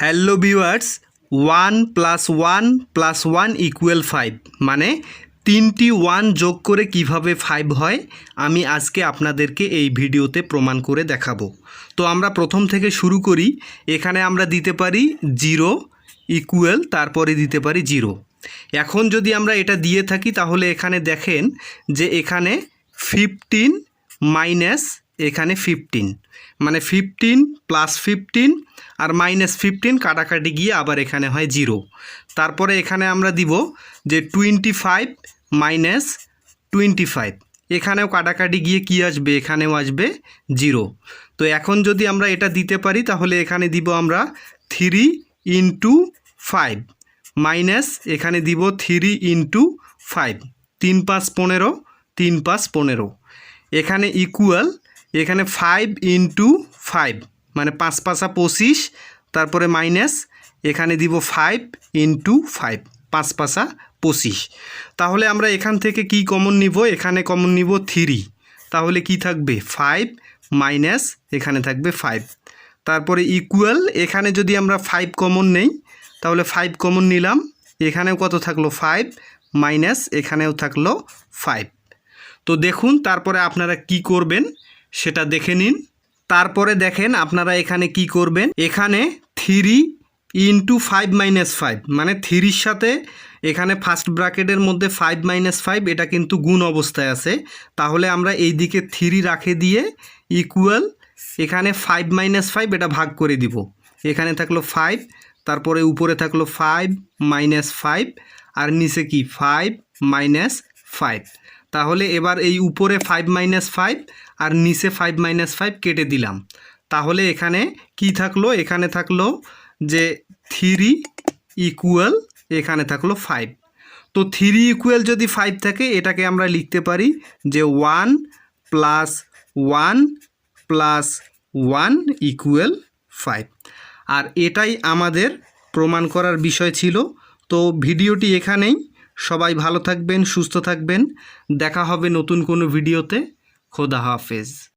Hello viewers, one plus one plus one equal five মানে তিনটি one যোগ করে কীভাবে ফাইভ হয়, আমি আজকে আপনাদেরকে এই ভিডিওতে প্রমাণ করে দেখাবো। তো আমরা প্রথম থেকে শুরু করি, এখানে আমরা দিতে পারি জিরো ইকুয়াল তারপরে দিতে পারি জিরো এখন যদি আমরা এটা দিয়ে থাকি, তাহলে এখানে দেখেন যে এখানে ফিফটিন মাইনাস এখানে ফিফটিন মানে ফিফটিন প্লাস ফিফটিন আর মাইনাস ফিফটিন কাটাকাটি গিয়ে আবার এখানে হয় জিরো তারপরে এখানে আমরা দিব যে twenty five minus twenty five এখানেও কাটাকাটি গিয়ে কি আসবে? এখানেও আসবে জিরো তো এখন যদি আমরা এটা দিতে পারি, তাহলে এখানে দিব আমরা থ্রি ইন্টু ফাইভ মাইনাস এখানে দিব থ্রি ইন্টু ফাইভ তিন পাঁচ পনেরো, তিন পাঁচ পনেরো। এখানে ইকুয়াল এখানে ফাইভ ইন্টু ফাইভ মানে পাঁচ পাঁচা পঁচিশ, তারপরে মাইনাস এখানে দিব ফাইভ ইন্টু ফাইভ পাঁচ পাঁচা পঁচিশ। তাহলে আমরা এখান থেকে কি কমন নিব? এখানে কমন নিব থ্রি তাহলে কি থাকবে? ফাইভ মাইনাস এখানে থাকবে ফাইভ তারপরে ইকুয়াল এখানে যদি আমরা ফাইভ কমন নেই, তাহলে ফাইভ কমন নিলাম। এখানেও কত থাকল? ফাইভ মাইনাস এখানেও থাকল ফাইভ তো দেখুন, তারপরে আপনারা কি করবেন? সেটা দেখে নিন। তারপরে দেখেন আপনারা এখানে কি করবেন? এখানে three into five minus five মানে থ্রির সাথে এখানে ফার্স্ট ব্র্যাকেটের মধ্যে ফাইভ মাইনাস ফাইভ এটা কিন্তু গুণ অবস্থায় আছে। তাহলে আমরা এই দিকে থ্রি রাখে দিয়ে ইকুয়াল এখানে ফাইভ মাইনাস ফাইভ এটা ভাগ করে দিব। এখানে থাকল ফাইভ তারপরে উপরে থাকল ফাইভ মাইনাস ফাইভ আর নিচে কি? ফাইভ মাইনাস ফাইভ তাহলে এবার এই উপরে ফাইভ মাইনাস ফাইভ আর নিচে ফাইভ মাইনাস ফাইভ কেটে দিলাম। তাহলে এখানে কি থাকল? এখানে থাকল যে থ্রি ইকুয়াল এখানে থাকল ফাইভ তো থ্রি ইকুয়াল যদি ফাইভ থাকে, এটাকে আমরা লিখতে পারি যে one plus one plus one equal five আর এটাই আমাদের প্রমাণ করার বিষয় ছিল। তো ভিডিওটি এখানেই। সবাই ভালো থাকবেন সুস্থ থাকবেন। দেখা হবে নতুন কোনো ভিডিওতে। খোদা হাফেজ।